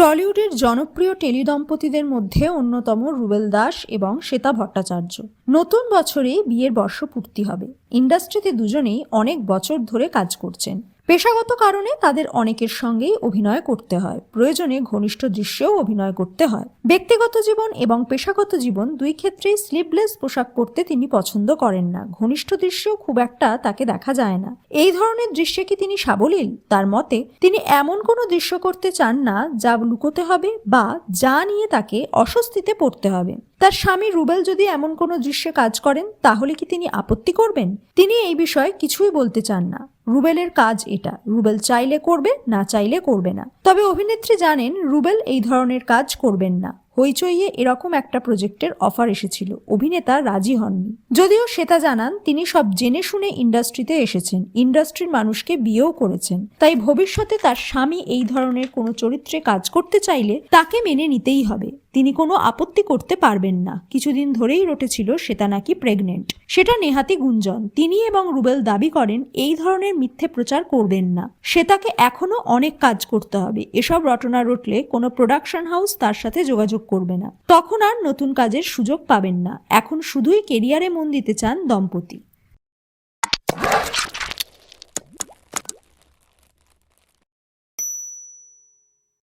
টলিউডের জনপ্রিয় টেলি দম্পতিদের মধ্যে অন্যতম রুবেল দাস এবং শ্বেতা ভট্টাচার্য। নতুন বছরে বিয়ের বর্ষপূর্তি হবে। ইন্ডাস্ট্রিতে দুজনেই অনেক বছর ধরে কাজ করছেন। পেশাগত কারণে তাদের অনেকের সঙ্গেই অভিনয় করতে হয়। প্রয়োজনে ঘনিষ্ঠ দৃশ্যেও অভিনয় করতে হয়। ব্যক্তিগত জীবন এবং পেশাগত জীবন দুই ক্ষেত্রেই স্লিভলেস পোশাক পরতে তিনি পছন্দ করেন না। ঘনিষ্ঠ দৃশ্যেও খুব একটা তাকে দেখা যায় না। এই ধরনের দৃশ্যে কি তিনি সাবলীল? তার মতে, তিনি এমন কোনো দৃশ্য করতে চান না যা লুকোতে হবে বা যা নিয়ে তাকে অস্বস্তিতে পড়তে হবে। তার স্বামী রুবেল যদি এমন কোনো দৃশ্যে কাজ করেন, তাহলে কি তিনি আপত্তি করবেন? তিনি এই বিষয়ে কিছুই বলতে চান না। রুবেলের কাজ এটা, রুবেল চাইলে করবে, না চাইলে করবে না। তবে অভিনেত্রী জানেন, রুবেল এই ধরনের কাজ করবেন না। হইচইয়ে এরকম একটা প্রজেক্টের অফার এসেছিল। অভিনেতা রাজি হননি। যদিও শ্বেতা জানান, তিনি সব জেনে শুনে ইন্ডাস্ট্রিতে এসেছেন। ইন্ডাস্ট্রির মানুষকে বিয়েও করেছেন। তাই ভবিষ্যতে তার স্বামী এই ধরনের কোনো চরিত্রে কাজ করতে চাইলে তাকে মেনে নিতেই হবে। তিনি কোনো আপত্তি করতে পারবেন না। কিছুদিন ধরেই রটেছিল শ্বেতা নাকি প্রেগনেন্ট। সেটা নেহাতি গুঞ্জন। তিনি এবং রুবেল দাবি করেন, এই ধরনের মিথ্যে প্রচার করবেন না। শ্বেতাকে এখনও অনেক কাজ করতে হবে। এসব রটনা রটলে কোনো প্রোডাকশন হাউস তার সাথে যোগাযোগ করবে না। তখন আর নতুন কাজের সুযোগ পাবেন না। এখন শুধুই কেরিয়ারে মন দিতে চান দম্পতি।